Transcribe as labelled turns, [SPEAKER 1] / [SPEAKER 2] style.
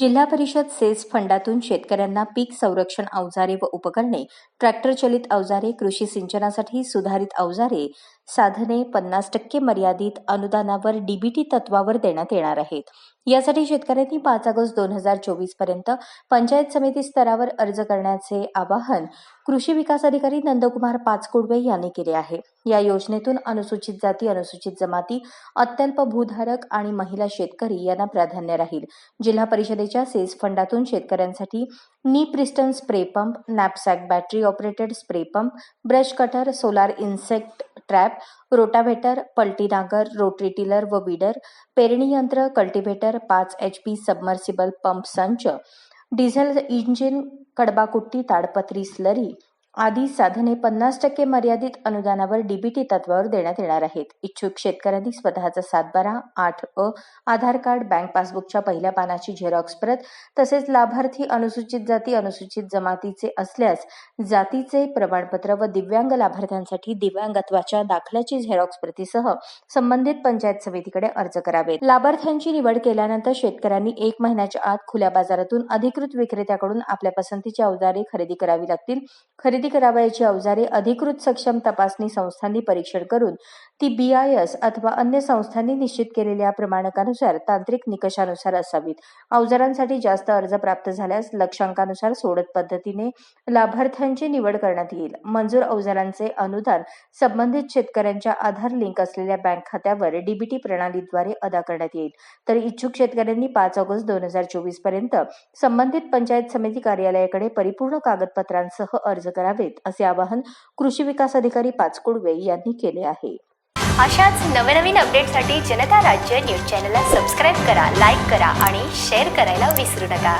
[SPEAKER 1] जिल्हा परिषद सेस फंडातून शेतकऱ्यांना पीक संरक्षण अवजारे व उपकरणे ट्रॅक्टर चलित अवजारे कृषी सिंचनासाठी सुधारित अवजारे साधने पन्नास टक्के मर्यादित अनुदानावर डीबीटी तत्वावर देण्यात येणार आहेत. यासाठी शेतकऱ्यांनी पाच ऑगस्ट दोन हजार चोवीसपर्यंत पंचायत समिती स्तरावर अर्ज करण्याचे आवाहन कृषी विकास अधिकारी नंदकुमार पाचकुडवे यांनी केले आहे. या योजनेतून अनुसूचित जाती अनुसूचित जमाती अत्यल्प भूधारक आणि महिला शेतकरी यांना प्राधान्य राहील. जिल्हा परिषदेच्या सेस फंडातून शेतकऱ्यांसाठी नी प्रिस्टन spray pump knapsack battery operated spray pump brush cutter solar insect trap rotavator पलटीनागर rotary tiller व विडर पेरणी यंत्र कल्टिव्हेटर पाच एच पी सबमर्सिबल पंप संच डिझेल इंजिन कडबाकुट्टी ताडपत्री स्लरी आधी साधने पन्नास टक्के मर्यादित अनुदानावर डीबीटी तत्वावर देण्यात येणार आहेत. इच्छुक शेतकऱ्यांनी स्वतःचा सातबारा आठ अ आधार कार्ड बँक पासबुकच्या पहिल्या पानाची झेरॉक्स प्रत तसेच लाभार्थी अनुसूचित जाती अनुसूचित जमातीचे असल्यास जातीचे प्रमाणपत्र व दिव्यांग लाभार्थ्यांसाठी दिव्यांगत्वाच्या दाखल्याची झेरॉक्स प्रतीसह संबंधित पंचायत समितीकडे अर्ज करावेत. लाभार्थ्यांची निवड केल्यानंतर शेतकऱ्यांनी एक महिन्याच्या आत खुल्या बाजारातून अधिकृत विक्रेत्याकडून आपल्या पसंतीची अवजारे खरेदी करावी लागतील. खरेदी करावयाची अवजारे अधिकृत सक्षम तपासणी संस्थांनी परीक्षण करून ती बीआयएस अथवा अन्य संस्थांनी निश्चित केलेल्या प्रमाणकानुसार तांत्रिक निकषानुसार असावीत. अवजारांसाठी जास्त अर्ज प्राप्त झाल्यास लक्षांकानुसार सोडत पद्धतीने लाभार्थ्यांची निवड करण्यात येईल. मंजूर अवजारांचे अनुदान संबंधित शेतकऱ्यांच्या आधार लिंक असलेल्या बँक खात्यावर डीबीटी प्रणालीद्वारे अदा करण्यात येईल. तर इच्छुक शेतकऱ्यांनी पाच ऑगस्ट दोन हजार चोवीसपर्यंत संबंधित पंचायत समिती कार्यालयाकडे परिपूर्ण कागदपत्रांसह अर्ज करावेत असे आवाहन कृषी विकास अधिकारी पाचकुडवे यांनी केले आहे.
[SPEAKER 2] अशाच नवनवीन अपडेटसाठी जनता राज्य न्यूज चॅनलला सबस्क्राईब करा लाईक करा आणि शेअर करायला विसरू नका.